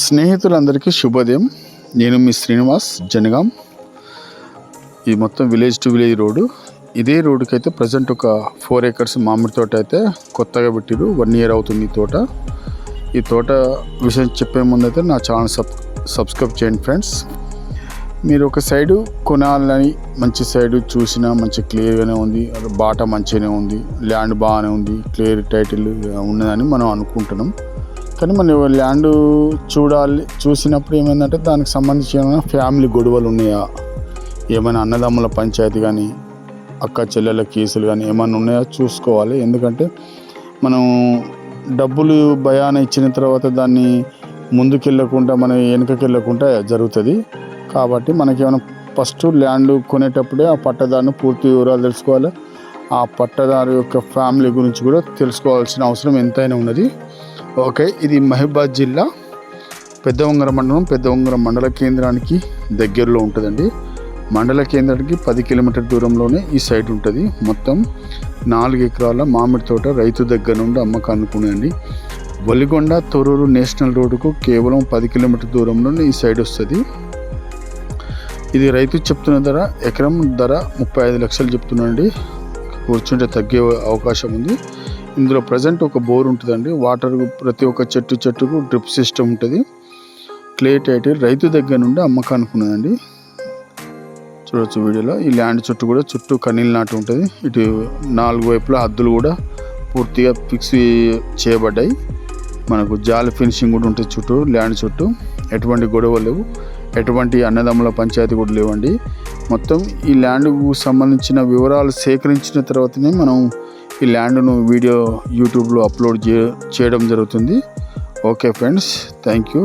స్నేహితులందరికీ శుభోదయం. నేను మీ శ్రీనివాస్ జనగాం. ఈ మొత్తం విలేజ్ టు విలేజ్ రోడ్డు. ఇదే రోడ్డుకి అయితే ప్రజెంట్ ఒక ఫోర్ ఏకర్స్ మామిడి తోట అయితే కొత్తగా పెట్టిరు వన్ ఇయర్ అవుతుంది ఈ తోట. ఈ తోట విషయం చెప్పే ముందు అయితే నా ఛానల్ సబ్ సబ్స్క్రైబ్ చేయండి ఫ్రెండ్స్. మీరు ఒక సైడు కొనాలని మంచి సైడు చూసినా మంచి క్లియర్గానే ఉంది. బాట మంచిగానే ఉంది. ల్యాండ్ బాగానే ఉంది. క్లియర్ టైటిల్ ఉన్నదని మనం అనుకుంటున్నాం. కానీ మన ల్యాండ్ చూడాలి చూసినప్పుడు ఏమైందంటే దానికి సంబంధించిన ఫ్యామిలీ గొడవలు ఉన్నాయా? ఏమైనా అన్నదమ్ముల పంచాయతీ కానీ అక్క చెల్లెల కేసులు కానీ ఏమైనా ఉన్నాయా? చూసుకోవాలి. ఎందుకంటే మనం డబ్బులు భయాన ఇచ్చిన తర్వాత దాన్ని ముందుకెళ్ళకుండా మనం వెనుకకి వెళ్ళకుండా జరుగుతుంది. కాబట్టి మనకి ఏమైనా ఫస్ట్ ల్యాండ్ కొనేటప్పుడే ఆ పట్టదారుని పూర్తి వివరాలు తెలుసుకోవాలి. ఆ పట్టదారు యొక్క ఫ్యామిలీ గురించి కూడా తెలుసుకోవాల్సిన అవసరం ఎంతైనా ఉన్నది. ఓకే ఇది మహిబాద్ జిల్లా పెద్ద ఉంగర మండలం. పెద్ద ఉంగర మండల కేంద్రానికి దగ్గరలో ఉంటుందండి. మండల కేంద్రానికి పది కిలోమీటర్ దూరంలోనే ఈ సైట్ ఉంటుంది. మొత్తం నాలుగు ఎకరాల మామిడి తోట రైతు దగ్గర నుండి అమ్మకానికి ఉన్నాయండి వలిగొండ తొర్రూరు నేషనల్ రోడ్డుకు కేవలం పది కిలోమీటర్ దూరంలోనే ఈ సైడ్ వస్తుంది. ఇది రైతు చెప్తున్న ధర ఎకరం ధర ముప్పై ఐదు లక్షలు చెప్తున్నాండి కూర్చుంటే తగ్గే అవకాశం ఉంది. ఇందులో ప్రజెంట్ ఒక బోర్ ఉంటుందండి. వాటర్ ప్రతి ఒక్క చెట్టు చెట్టుకు డ్రిప్ సిస్టమ్ ఉంటుంది. క్లే టైటిల్ రైతు దగ్గర నుండి అమ్మకానికి ఉన్నదండి చూడొచ్చు వీడియోలో. ఈ ల్యాండ్ చుట్టూ కూడా చుట్టూ కనీల్ నాటు ఉంటుంది. ఇటు నాలుగు వైపులా హద్దులు కూడా పూర్తిగా ఫిక్స్ చేయబడ్డాయి. మనకు జాలి ఫినిషింగ్ కూడా ఉంటుంది చుట్టూ ల్యాండ్ చుట్టూ. ఎటువంటి గొడవలు లేవు. ఎటువంటి అన్నదమ్ముల పంచాయతీ కూడా లేవండి. మొత్తం ఈ ల్యాండ్కు సంబంధించిన వివరాలు సేకరించిన తర్వాతనే మనం ఈ ల్యాండ్ను వీడియో యూట్యూబ్లో అప్లోడ్ చే చేయడం జరుగుతుంది. Okay friends thank you.